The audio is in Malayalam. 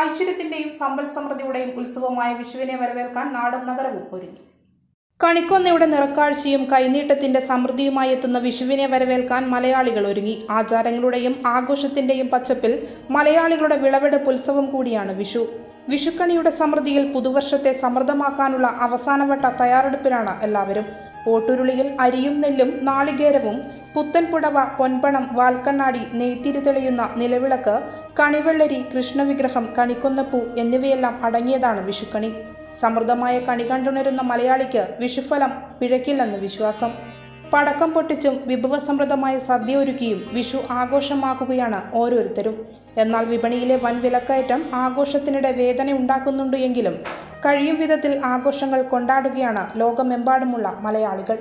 ഐശ്വര്യത്തിന്റെയും സമ്പൽ സമൃദ്ധിയുടെയും ഉത്സവമായ വിഷുവിനെ വരവേൽക്കാൻ നാടും നഗരവും ഒരുങ്ങി. കണിക്കൊന്നയുടെ നിറക്കാഴ്ചയും കൈനീട്ടത്തിന്റെ സമൃദ്ധിയുമായി എത്തുന്ന വിഷുവിനെ വരവേൽക്കാൻ മലയാളികൾ ഒരുങ്ങി. ആചാരങ്ങളുടെയും ആഘോഷത്തിന്റെയും പച്ചപ്പിൽ മലയാളികളുടെ വിളവെടുപ്പ് ഉത്സവം കൂടിയാണ് വിഷു. വിഷുക്കണിയുടെ സമൃദ്ധിയിൽ പുതുവർഷത്തെ സമൃദ്ധമാക്കാനുള്ള അവസാനവട്ട തയ്യാറെടുപ്പിലാണ് എല്ലാവരും. ഓട്ടുരുളിയിൽ അരിയും നെല്ലും നാളികേരവും പുത്തൻപുടവ പൊൻപണം വാൽക്കണ്ണാടി നെയ്ത്തിരി തെളിയുന്ന നിലവിളക്ക് കണിവെള്ളരി കൃഷ്ണവിഗ്രഹം കണിക്കൊന്നപ്പൂ എന്നിവയെല്ലാം അടങ്ങിയതാണ് വിഷുക്കണി. സമൃദ്ധമായ കണി കണ്ടുണരുന്ന മലയാളിക്ക് വിഷുഫലം പിഴക്കില്ലെന്ന് വിശ്വാസം. പടക്കം പൊട്ടിച്ചും വിഭവസമൃദ്ധമായ സദ്യ ഒരുക്കിയും വിഷു ആഘോഷമാക്കുകയാണ് ഓരോരുത്തരും. എന്നാൽ വിപണിയിലെ വൻ വിലക്കയറ്റം ആഘോഷത്തിനിടെ വേദന ഉണ്ടാക്കുന്നുണ്ട് എങ്കിലും കഴിയും വിധത്തിൽ ആഘോഷങ്ങൾ കൊണ്ടാടുകയാണ് ലോകമെമ്പാടുമുള്ള മലയാളികൾ.